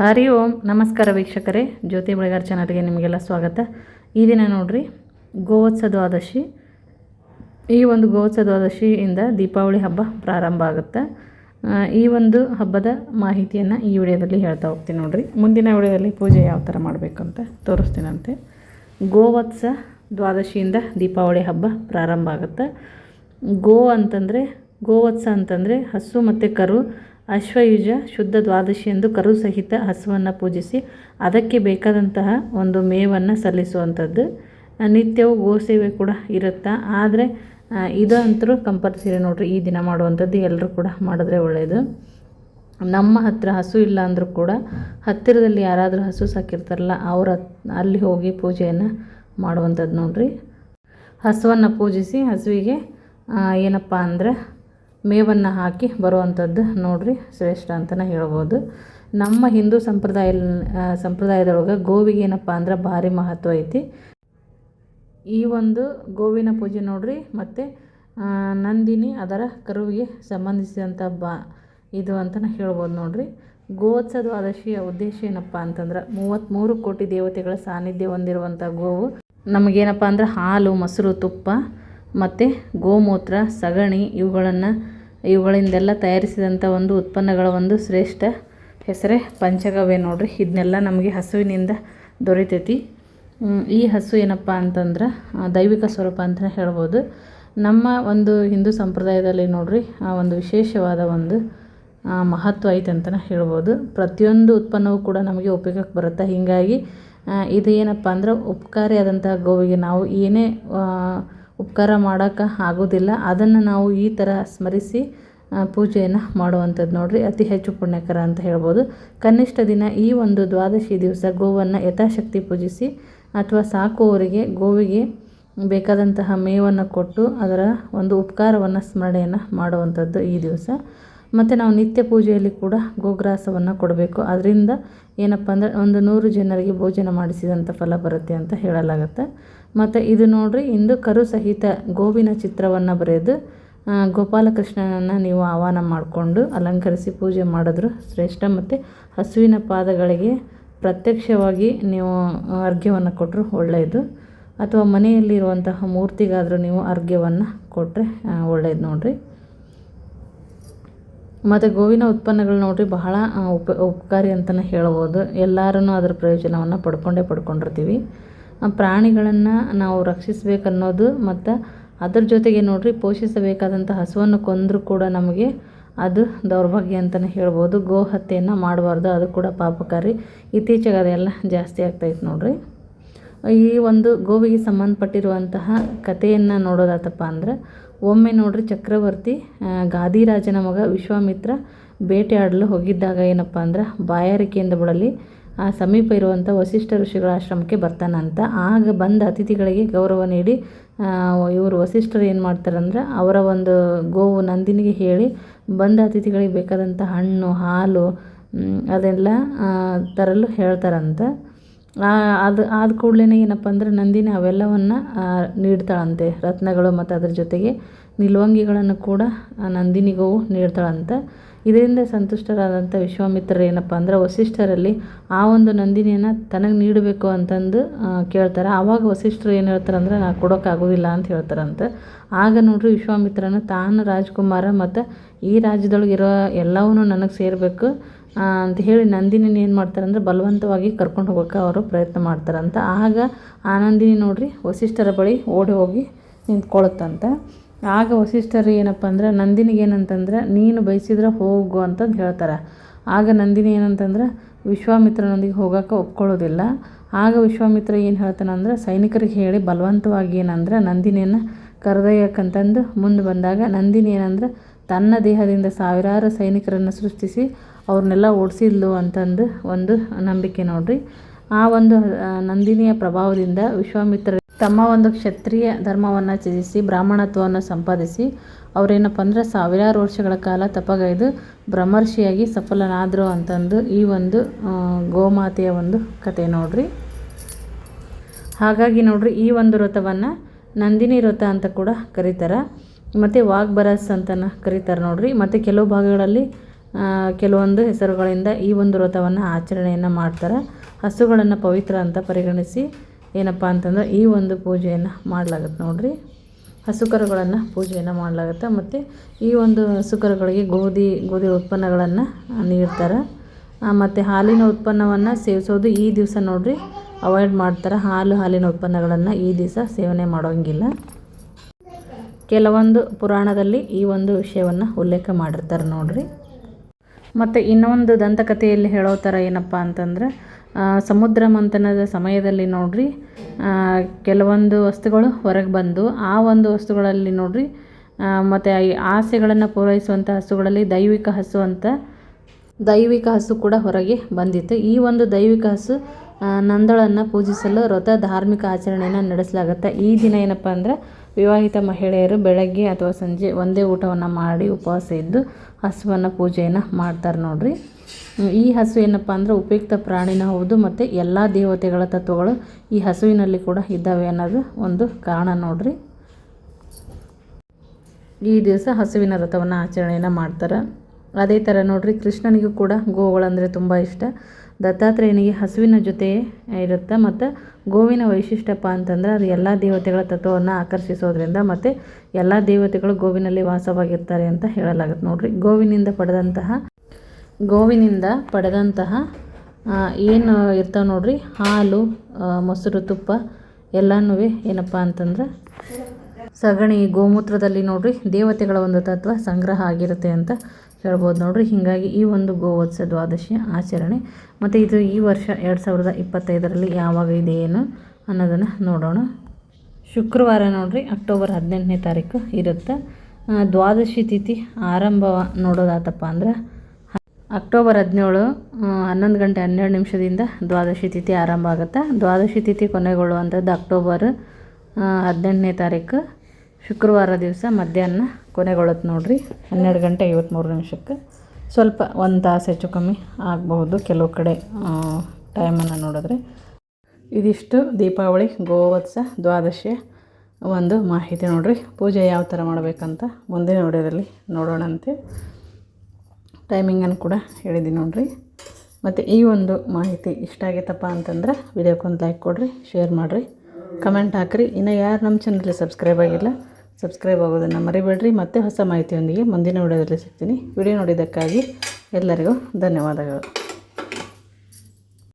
ಹರಿ ಓಂ, ನಮಸ್ಕಾರ ವೀಕ್ಷಕರೇ. ಜ್ಯೋತಿ ಬೆಳಗಾರ್ ಚಾನಲ್ಗೆ ನಿಮಗೆಲ್ಲ ಸ್ವಾಗತ. ಈ ದಿನ ನೋಡ್ರಿ ಗೋವತ್ಸ ದ್ವಾದಶಿ ಈ ಒಂದು ಗೋವತ್ಸ ದ್ವಾದಶಿಯಿಂದ ದೀಪಾವಳಿ ಹಬ್ಬ ಪ್ರಾರಂಭ ಆಗುತ್ತೆ. ಈ ಒಂದು ಹಬ್ಬದ ಮಾಹಿತಿಯನ್ನು ಈ ವಿಡಿಯೋದಲ್ಲಿ ಹೇಳ್ತಾ ಹೋಗ್ತೀನಿ ನೋಡ್ರಿ. ಮುಂದಿನ ವಿಡಿಯೋದಲ್ಲಿ ಪೂಜೆ ಯಾವ ಥರ ಮಾಡಬೇಕು ಅಂತ ತೋರಿಸ್ತೀನಂತೆ. ಗೋವತ್ಸ ದ್ವಾದಶಿಯಿಂದ ದೀಪಾವಳಿ ಹಬ್ಬ ಪ್ರಾರಂಭ ಆಗುತ್ತೆ. ಗೋ ಅಂತಂದರೆ, ಗೋವತ್ಸ ಅಂತಂದರೆ ಹಸು ಮತ್ತು ಕರು. ಅಶ್ವಯುಜ ಶುದ್ಧ ದ್ವಾದಶಿ ಎಂದು ಕರು ಸಹಿತ ಹಸುವನ್ನು ಪೂಜಿಸಿ ಅದಕ್ಕೆ ಬೇಕಾದಂತಹ ಒಂದು ಮೇವನ್ನು ಸಲ್ಲಿಸುವಂಥದ್ದು. ನಿತ್ಯವೂ ಗೋಸೇವೆ ಕೂಡ ಇರುತ್ತೆ? ಆದರೆ ಇದು ಅಂತೂ ಕಂಪಲ್ಸರಿ ನೋಡ್ರಿ, ಈ ದಿನ ಮಾಡುವಂಥದ್ದು ಎಲ್ಲರೂ ಕೂಡ ಮಾಡಿದ್ರೆ ಒಳ್ಳೆಯದು ನಮ್ಮ ಹತ್ತಿರ ಹಸು ಇಲ್ಲ ಅಂದರೂ ಕೂಡ ಹತ್ತಿರದಲ್ಲಿ ಯಾರಾದರೂ ಹಸು ಸಾಕಿರ್ತಾರಲ್ಲ, ಅವ್ರ ಅಲ್ಲಿ ಹೋಗಿ ಪೂಜೆಯನ್ನು ಮಾಡುವಂಥದ್ದು ನೋಡ್ರಿ. ಹಸುವನ್ನು ಪೂಜಿಸಿ ಹಸುವಿಗೆ ಏನಪ್ಪ ಅಂದರೆ ಮೇವನ್ನು ಹಾಕಿ ಬರುವಂಥದ್ದು ನೋಡ್ರಿ ಶ್ರೇಷ್ಠ ಅಂತಲೇ ಹೇಳ್ಬೋದು. ನಮ್ಮ ಹಿಂದೂ ಸಂಪ್ರದಾಯ ಸಂಪ್ರದಾಯದೊಳಗೆ ಗೋವಿಗೆ ಏನಪ್ಪ ಅಂದ್ರೆ ಭಾರಿ ಮಹತ್ವ ಐತಿ. ಈ ಒಂದು ಗೋವಿನ ಪೂಜೆ ನೋಡ್ರಿ, ಮತ್ತು ನಂದಿನಿ ಅದರ ಕರುವಿಗೆ ಸಂಬಂಧಿಸಿದಂಥ ಬಾ, ಇದು ಅಂತಲೇ ಹೇಳ್ಬೋದು ನೋಡ್ರಿ. ಗೋತ್ಸ ದ್ವಾದಶಿಯ ಉದ್ದೇಶ ಏನಪ್ಪ ಅಂತಂದ್ರೆ ಮೂವತ್ತ್ಮೂರು ಕೋಟಿ ದೇವತೆಗಳ ಸಾನ್ನಿಧ್ಯ ಹೊಂದಿರುವಂಥ ಗೋವು. ನಮಗೇನಪ್ಪ ಅಂದ್ರೆ ಹಾಲು, ಮೊಸರು, ತುಪ್ಪ ಮತ್ತು ಗೋಮೂತ್ರ, ಸಗಣಿ ಇವುಗಳನ್ನು, ಇವುಗಳಿಂದೆಲ್ಲ ತಯಾರಿಸಿದಂಥ ಒಂದು ಉತ್ಪನ್ನಗಳ ಒಂದು ಶ್ರೇಷ್ಠ ಹೆಸರೇ ಪಂಚಗವ್ಯ ನೋಡಿರಿ. ಇದನ್ನೆಲ್ಲ ನಮಗೆ ಹಸುವಿನಿಂದ ದೊರೀತೈತಿ. ಈ ಹಸು ಏನಪ್ಪ ಅಂತಂದ್ರೆ ದೈವಿಕ ಸ್ವರೂಪ ಅಂತಲೇ ಹೇಳ್ಬೋದು. ನಮ್ಮ ಒಂದು ಹಿಂದೂ ಸಂಪ್ರದಾಯದಲ್ಲಿ ನೋಡಿರಿ, ಆ ಒಂದು ವಿಶೇಷವಾದ ಒಂದು ಮಹತ್ವ ಐತೆ ಅಂತಲೇ ಹೇಳ್ಬೋದು. ಪ್ರತಿಯೊಂದು ಉತ್ಪನ್ನವೂ ಕೂಡ ನಮಗೆ ಉಪಯೋಗಕ್ಕೆ ಬರುತ್ತೆ. ಹೀಗಾಗಿ ಇದು ಏನಪ್ಪ ಅಂದ್ರೆ ಉಪಕಾರಿಯಾದಂತಹ ಗೋವಿಗೆ ನಾವು ಏನೇ ಉಪಕಾರ ಮಾಡೋಕ್ಕೆ ಆಗೋದಿಲ್ಲ. ಅದನ್ನು ನಾವು ಈ ಥರ ಸ್ಮರಿಸಿ ಪೂಜೆಯನ್ನು ಮಾಡುವಂಥದ್ದು ನೋಡಿರಿ. ಅತಿ ಹೆಚ್ಚು ಪುಣ್ಯಕರ ಅಂತ ಹೇಳ್ಬೋದು. ಕನಿಷ್ಠ ದಿನ ಈ ಒಂದು ದ್ವಾದಶಿ ದಿವಸ ಗೋವನ್ನು ಯಥಾಶಕ್ತಿ ಪೂಜಿಸಿ, ಅಥವಾ ಸಾಕುವವರಿಗೆ ಗೋವಿಗೆ ಬೇಕಾದಂತಹ ಮೇವನ್ನು ಕೊಟ್ಟು ಅದರ ಒಂದು ಉಪಕಾರವನ್ನು ಸ್ಮರಣೆಯನ್ನು ಮಾಡುವಂಥದ್ದು ಈ ದಿವಸ. ಮತ್ತು ನಾವು ನಿತ್ಯ ಪೂಜೆಯಲ್ಲಿ ಕೂಡ ಗೋಗ್ರಾಸವನ್ನು ಕೊಡಬೇಕು. ಅದರಿಂದ ಏನಪ್ಪ ಅಂದರೆ ಒಂದು ನೂರು ಜನರಿಗೆ ಭೋಜನ ಮಾಡಿಸಿದಂಥ ಫಲ ಬರುತ್ತೆ ಅಂತ ಹೇಳಲಾಗುತ್ತೆ. ಮತ್ತು ಇದು ನೋಡಿರಿ, ಇಂದು ಕರು ಸಹಿತ ಗೋವಿನ ಚಿತ್ರವನ್ನು ಬರೆದು ಗೋಪಾಲಕೃಷ್ಣನನ್ನು ನೀವು ಆಹ್ವಾನ ಮಾಡಿಕೊಂಡು ಅಲಂಕರಿಸಿ ಪೂಜೆ ಮಾಡಿದ್ರು ಶ್ರೇಷ್ಠ. ಮತ್ತು ಹಸುವಿನ ಪಾದಗಳಿಗೆ ಪ್ರತ್ಯಕ್ಷವಾಗಿ ನೀವು ಅರ್ಘ್ಯವನ್ನು ಕೊಟ್ಟರು ಒಳ್ಳೆಯದು. ಅಥವಾ ಮನೆಯಲ್ಲಿರುವಂತಹ ಮೂರ್ತಿಗಾದರೂ ನೀವು ಅರ್ಘ್ಯವನ್ನು ಕೊಟ್ಟರೆ ಒಳ್ಳೆಯದು ನೋಡ್ರಿ. ಮತ್ತು ಗೋವಿನ ಉತ್ಪನ್ನಗಳು ನೋಡಿರಿ ಬಹಳ ಉಪ, ಉಪಕಾರಿ ಅಂತಲೇ ಹೇಳ್ಬೋದು. ಎಲ್ಲರೂ ಅದರ ಪ್ರಯೋಜನವನ್ನು ಪಡ್ಕೊಂಡೇ ಪಡ್ಕೊಂಡಿರ್ತೀವಿ. ಪ್ರಾಣಿಗಳನ್ನು ನಾವು ರಕ್ಷಿಸಬೇಕನ್ನೋದು ಮತ್ತು ಅದ್ರ ಜೊತೆಗೆ ನೋಡಿರಿ ಪೋಷಿಸಬೇಕಾದಂಥ ಹಸುವನ್ನು ಕೊಂದರೂ ಕೂಡ ನಮಗೆ ಅದು ದೌರ್ಭಾಗ್ಯ ಅಂತಲೇ ಹೇಳ್ಬೋದು. ಗೋ ಹತ್ಯೆಯನ್ನು ಮಾಡಬಾರ್ದು, ಅದು ಕೂಡ ಪಾಪಕಾರಿ. ಇತ್ತೀಚೆಗೆ ಅದೆಲ್ಲ ಜಾಸ್ತಿ ಆಗ್ತಾಯಿತ್ತು ನೋಡಿರಿ. ಈ ಒಂದು ಗೋವಿಗೆ ಸಂಬಂಧಪಟ್ಟಿರುವಂತಹ ಕಥೆಯನ್ನು ನೋಡೋದಾತಪ್ಪ ಅಂದ್ರೆ ಒಮ್ಮೆ ನೋಡ್ರಿ ಚಕ್ರವರ್ತಿ ಗಾದಿರಾಜನ ಮಗ ವಿಶ್ವಾಮಿತ್ರ ಬೇಟೆಯಾಡಲು ಹೋಗಿದ್ದಾಗ ಏನಪ್ಪ ಅಂದ್ರೆ ಬಾಯಾರಿಕೆಯಿಂದ ಬಳಲಿ, ಆ, ಸಮೀಪ ಇರುವಂಥ ವಸಿಷ್ಠ ಋಷಿಗಳ ಆಶ್ರಮಕ್ಕೆ ಬರ್ತಾನಂತ ಆಗ ಬಂದ ಅತಿಥಿಗಳಿಗೆ ಗೌರವ ನೀಡಿ ಇವರು ವಸಿಷ್ಠರು ಏನು ಮಾಡ್ತಾರಂದ್ರೆ ಅವರ ಒಂದು ಗೋವು ನಂದಿನಿಗೆ ಹೇಳಿ, ಬಂದ ಅತಿಥಿಗಳಿಗೆ ಬೇಕಾದಂಥ ಹಣ್ಣು, ಹಾಲು ಅದೆಲ್ಲ ತರಲು ಹೇಳ್ತಾರಂತೆ. ಅದು ಆದ ಕೂಡಲೇ ಏನಪ್ಪ ಅಂದರೆ ನಂದಿನಿ ಅವೆಲ್ಲವನ್ನು ನೀಡ್ತಾಳಂತೆ. ರತ್ನಗಳು ಮತ್ತು ಅದ್ರ ಜೊತೆಗೆ ನಿಲುವಂಗಿಗಳನ್ನು ಕೂಡ ಆ ನಂದಿನಿ ಗೋವು ನೀಡ್ತಾಳಂತೆ. ಇದರಿಂದ ಸಂತುಷ್ಟರಾದಂಥ ವಿಶ್ವಾಮಿತ್ರರು ಏನಪ್ಪ ಅಂದರೆ ವಸಿಷ್ಠರಲ್ಲಿ ಆ ಒಂದು ನಂದಿನಿಯನ್ನು ತನಗೆ ನೀಡಬೇಕು ಅಂತಂದು ಕೇಳ್ತಾರೆ. ಆವಾಗ ವಸಿಷ್ಠರು ಏನು ಹೇಳ್ತಾರೆ ಅಂದ್ರೆ, ನಾ ಕೊಡೋಕ್ಕಾಗೋದಿಲ್ಲ ಅಂತ ಹೇಳ್ತಾರಂತೆ. ಆಗ ನೋಡ್ರಿ ವಿಶ್ವಾಮಿತ್ರನ ತಾನು ರಾಜ್ಕುಮಾರ ಮತ್ತು ಈ ರಾಜ್ಯದೊಳಗಿರೋ ಎಲ್ಲವನ್ನೂ ನನಗೆ ಸೇರಬೇಕು. ಅಂತ ಹೇಳಿ ನಂದಿನಿನ ಏನು ಮಾಡ್ತಾರೆ ಅಂದ್ರೆ ಬಲವಂತವಾಗಿ ಕರ್ಕೊಂಡು ಹೋಗೋಕೆ ಅವರು ಪ್ರಯತ್ನ ಮಾಡ್ತಾರಂತ ಆಗ ಆ ನಂದಿನಿ ನೋಡ್ರಿ ವಸಿಷ್ಠರ ಬಳಿ ಓಡಿ ಹೋಗಿ ನಿಂತ್ಕೊಳ್ಳುತ್ತಂತೆ ಆಗ ವಸಿಷ್ಠರು ಏನಪ್ಪ ಅಂದ್ರೆ, ನಂದಿನಿಗೆ ಏನಂತಂದ್ರೆ, ನೀನು ಬಯಸಿದ್ರೆ ಹೋಗು ಅಂತಂದು ಹೇಳ್ತಾರೆ. ಆಗ ನಂದಿನಿ ಏನಂತಂದ್ರೆ, ವಿಶ್ವಾಮಿತ್ರನೊಂದಿಗೆ ಹೋಗೋಕೆ ಒಪ್ಕೊಳ್ಳೋದಿಲ್ಲ ಆಗ ವಿಶ್ವಾಮಿತ್ರ ಏನು ಹೇಳ್ತಾನಂದ್ರೆ ಸೈನಿಕರಿಗೆ ಹೇಳಿ ಬಲವಂತವಾಗಿ ಏನಂದ್ರೆ, ನಂದಿನಿಯನ್ನು ಕರೆದೊಯ್ಯಕ್ಕಂತಂದು ಮುಂದೆ ಬಂದಾಗ, ನಂದಿನಿ ಏನಂದ್ರೆ, ತನ್ನ ದೇಹದಿಂದ ಸಾವಿರಾರು ಸೈನಿಕರನ್ನು ಸೃಷ್ಟಿಸಿ ಅವ್ರನ್ನೆಲ್ಲ ಓಡಿಸಿದ್ಲು ಅಂತಂದು ಒಂದು ನಂಬಿಕೆ ನೋಡ್ರಿ. ಆ ಒಂದು ನಂದಿನಿಯ ಪ್ರಭಾವದಿಂದ ವಿಶ್ವಾಮಿತ್ರ ತಮ್ಮ ಒಂದು ಕ್ಷತ್ರಿಯ ಧರ್ಮವನ್ನು ತ್ಯಜಿಸಿ, ಬ್ರಾಹ್ಮಣತ್ವವನ್ನು ಸಂಪಾದಿಸಿ, ಅವರೇನಪ್ಪ ಅಂದ್ರೆ ಸಾವಿರಾರು ವರ್ಷಗಳ ಕಾಲ ತಪಗೈದು ಬ್ರಹ್ಮರ್ಷಿಯಾಗಿ ಸಫಲನಾದರು ಅಂತಂದು ಈ ಒಂದು ಗೋಮಾತೆಯ ಒಂದು ಕತೆ ನೋಡ್ರಿ. ಹಾಗಾಗಿ ನೋಡ್ರಿ, ಈ ಒಂದು ವ್ರತವನ್ನು ನಂದಿನಿ ವ್ರತ ಅಂತ ಕೂಡ ಕರೀತಾರೆ. ಮತ್ತು ವಾಗ್ಬರಸ್ ಅಂತನ ಕರೀತಾರೆ ನೋಡ್ರಿ. ಮತ್ತು ಕೆಲವು ಭಾಗಗಳಲ್ಲಿ ಕೆಲವೊಂದು ಹೆಸರುಗಳಿಂದ ಈ ಒಂದು ವ್ರತವನ್ನು ಆಚರಣೆಯನ್ನು ಮಾಡ್ತಾರೆ. ಹಸುಗಳನ್ನು ಪವಿತ್ರ ಅಂತ ಪರಿಗಣಿಸಿ ಏನಪ್ಪ ಅಂತಂದ್ರೆ ಈ ಒಂದು ಪೂಜೆಯನ್ನು ಮಾಡಲಾಗುತ್ತೆ ನೋಡ್ರಿ. ಹಸುಕರುಗಳನ್ನು ಪೂಜೆಯನ್ನು ಮಾಡಲಾಗುತ್ತೆ ಮತ್ತು ಈ ಒಂದು ಹಸುಕರುಗಳಿಗೆ ಗೋಧಿ ಗೋಧಿ ಉತ್ಪನ್ನಗಳನ್ನು ನೀಡ್ತಾರೆ. ಮತ್ತು ಹಾಲಿನ ಉತ್ಪನ್ನವನ್ನು ಸೇವಿಸೋದು ಈ ದಿವಸ ನೋಡಿರಿ. ಅವಾಯ್ಡ್ ಮಾಡ್ತಾರೆ. ಹಾಲು, ಹಾಲಿನ ಉತ್ಪನ್ನಗಳನ್ನು ಈ ದಿವಸ ಸೇವನೆ ಮಾಡೋಂಗಿಲ್ಲ. ಕೆಲವೊಂದು ಪುರಾಣದಲ್ಲಿ ಈ ಒಂದು ವಿಷಯವನ್ನು ಉಲ್ಲೇಖ ಮಾಡಿರ್ತಾರೆ ನೋಡ್ರಿ. ಮತ್ತು ಇನ್ನೊಂದು ದಂತಕಥೆಯಲ್ಲಿ ಹೇಳೋ ಥರ ಏನಪ್ಪ ಅಂತಂದ್ರೆ ಸಮುದ್ರ ಮಂಥನದ ಸಮಯದಲ್ಲಿ ನೋಡ್ರಿ ಕೆಲವೊಂದು ವಸ್ತುಗಳು ಹೊರಗೆ ಬಂದು ಆ ಒಂದು ವಸ್ತುಗಳಲ್ಲಿ ನೋಡ್ರಿ ಮತ್ತು ಈ ಆಸೆಗಳನ್ನು ಪೂರೈಸುವಂಥ ಹಸುಗಳಲ್ಲಿ ದೈವಿಕ ಹಸು ಅಂತ, ದೈವಿಕ ಹಸು ಕೂಡ ಹೊರಗೆ ಬಂದಿತ್ತು. ಈ ಒಂದು ದೈವಿಕ ಹಸು ನಂದಳನ್ನು ಪೂಜಿಸಲು ವ್ರತ ಧಾರ್ಮಿಕ ಆಚರಣೆಯನ್ನು ನಡೆಸಲಾಗುತ್ತೆ. ಈ ದಿನ ಏನಪ್ಪ ಅಂದ್ರೆ ವಿವಾಹಿತ ಮಹಿಳೆಯರು ಬೆಳಗ್ಗೆ ಅಥವಾ ಸಂಜೆ ಒಂದೇ ಊಟವನ್ನು ಮಾಡಿ ಉಪವಾಸ ಇದ್ದು ಹಸುವನ್ನು ಪೂಜೆಯನ್ನು ಮಾಡ್ತಾರೆ ನೋಡ್ರಿ. ಈ ಹಸು ಏನಪ್ಪ ಅಂದರೆ ಉಪಯುಕ್ತ ಪ್ರಾಣಿನ ಹೌದು ಮತ್ತು ಎಲ್ಲ ದೇವತೆಗಳ ತತ್ವಗಳು ಈ ಹಸುವಿನಲ್ಲಿ ಕೂಡ ಇದ್ದಾವೆ ಅನ್ನೋದು ಒಂದು ಕಾರಣ ನೋಡ್ರಿ. ಈ ದಿವಸ ಹಸುವಿನ ರಥವನ್ನು ಆಚರಣೆಯನ್ನು ಮಾಡ್ತಾರೆ. ಅದೇ ಥರ ನೋಡ್ರಿ ಕೃಷ್ಣನಿಗೂ ಕೂಡ ಗೋವುಗಳಂದರೆ ತುಂಬ ಇಷ್ಟ. ದತ್ತಾತ್ರೇಯನಿಗೆ ಹಸುವಿನ ಜೊತೆ ಇರುತ್ತೆ ಮತ್ತು ಗೋವಿನ ವೈಶಿಷ್ಟ್ಯಪ್ಪ ಅಂತಂದ್ರೆ ಅದು ಎಲ್ಲ ದೇವತೆಗಳ ತತ್ವವನ್ನು ಆಕರ್ಷಿಸೋದ್ರಿಂದ ಮತ್ತು ಎಲ್ಲ ದೇವತೆಗಳು ಗೋವಿನಲ್ಲಿ ವಾಸವಾಗಿರ್ತಾರೆ ಅಂತ ಹೇಳಲಾಗುತ್ತೆ. ನೋಡಿರಿ, ಗೋವಿನಿಂದ ಪಡೆದಂತಹ ಗೋವಿನಿಂದ ಪಡೆದಂತಹ ಏನು ಇರ್ತಾವೆ ನೋಡಿರಿ, ಹಾಲು ಮೊಸರು, ತುಪ್ಪ ಎಲ್ಲನೂ ಏನಪ್ಪ ಅಂತಂದ್ರೆ ಸಗಣಿ ಗೋಮೂತ್ರದಲ್ಲಿ ನೋಡಿರಿ ದೇವತೆಗಳ ಒಂದು ತತ್ವ ಸಂಗ್ರಹ ಆಗಿರುತ್ತೆ ಅಂತ ಹೇಳ್ಬೋದು ನೋಡ್ರಿ. ಹೀಗಾಗಿ ಈ ಒಂದು ಗೋವತ್ಸ ದ್ವಾದಶಿ ಆಚರಣೆ. ಮತ್ತು ಇದು ಈ ವರ್ಷ ಎರಡು ಸಾವಿರದ ಇಪ್ಪತ್ತೈದರಲ್ಲಿ ಯಾವಾಗ ಇದೆ ಏನು ಅನ್ನೋದನ್ನು ನೋಡೋಣ. ಶುಕ್ರವಾರ ನೋಡ್ರಿ, ಅಕ್ಟೋಬರ್ ಹದಿನೆಂಟನೇ ತಾರೀಕು ಇರುತ್ತೆ. ದ್ವಾದಶಿ ತಿಥಿ ಆರಂಭ ನೋಡೋದಾತಪ್ಪ ಅಂದ್ರೆ ಅಕ್ಟೋಬರ್ ಹದಿನೇಳು ಹನ್ನೊಂದು ಗಂಟೆ ಹನ್ನೆರಡು ನಿಮಿಷದಿಂದ ದ್ವಾದಶಿ ತಿಥಿ ಆರಂಭ ಆಗುತ್ತೆ. ದ್ವಾದಶಿ ತಿಥಿ ಕೊನೆಗೊಳ್ಳುವಂಥದ್ದು ಅಕ್ಟೋಬರ್ ಹದಿನೆಂಟನೇ ತಾರೀಕು. ಶುಕ್ರವಾರ ದಿವಸ ಮಧ್ಯಾಹ್ನ ಕೊನೆಗೊಳ್ಳುತ್ತೆ ನೋಡಿರಿ. ಹನ್ನೆರಡು ಗಂಟೆ ಐವತ್ತ್ಮೂರು ನಿಮಿಷಕ್ಕೆ. ಸ್ವಲ್ಪ ಒಂದು ತಾಸು ಹೆಚ್ಚು ಕಮ್ಮಿ ಆಗಬಹುದು ಕೆಲವು ಕಡೆ ಟೈಮನ್ನು ನೋಡಿದ್ರೆ. ಇದಿಷ್ಟು ದೀಪಾವಳಿ, ಗೋವತ್ಸ ದ್ವಾದಶಿಯ ಒಂದು ಮಾಹಿತಿ ನೋಡಿರಿ. ಪೂಜೆ ಯಾವ ಥರ ಮಾಡಬೇಕಂತ ಮುಂದಿನ ವಿಡಿಯೋದಲ್ಲಿ ನೋಡೋಣಂತೆ. ಟೈಮಿಂಗನ್ನು ಕೂಡ ಹೇಳಿದ್ದೀನಿ ನೋಡಿರಿ. ಮತ್ತು ಈ ಒಂದು ಮಾಹಿತಿ ಇಷ್ಟ ಆಗೈತಪ್ಪ ಅಂತಂದ್ರೆ ವಿಡಿಯೋಕ್ಕೊಂದು ಲೈಕ್ ಕೊಡಿರಿ ಶೇರ್ ಮಾಡಿರಿ. ಕಮೆಂಟ್ ಹಾಕಿರಿ. ಇನ್ನು ಯಾರು ನಮ್ಮ ಚಾನಲ್ಗೆ ಸಬ್ಸ್ಕ್ರೈಬ್ ಆಗಿಲ್ಲ ಸಬ್ಸ್ಕ್ರೈಬ್ ಆಗೋದನ್ನು ಮರಿಬೇಡ್ರಿ. ಮತ್ತೆ ಹೊಸ ಮಾಹಿತಿಯೊಂದಿಗೆ ಮುಂದಿನ ವಿಡಿಯೋದಲ್ಲಿ ಸಿಗ್ತೀನಿ. ವಿಡಿಯೋ ನೋಡಿದ್ದಕ್ಕಾಗಿ ಎಲ್ಲರಿಗೂ ಧನ್ಯವಾದಗಳು.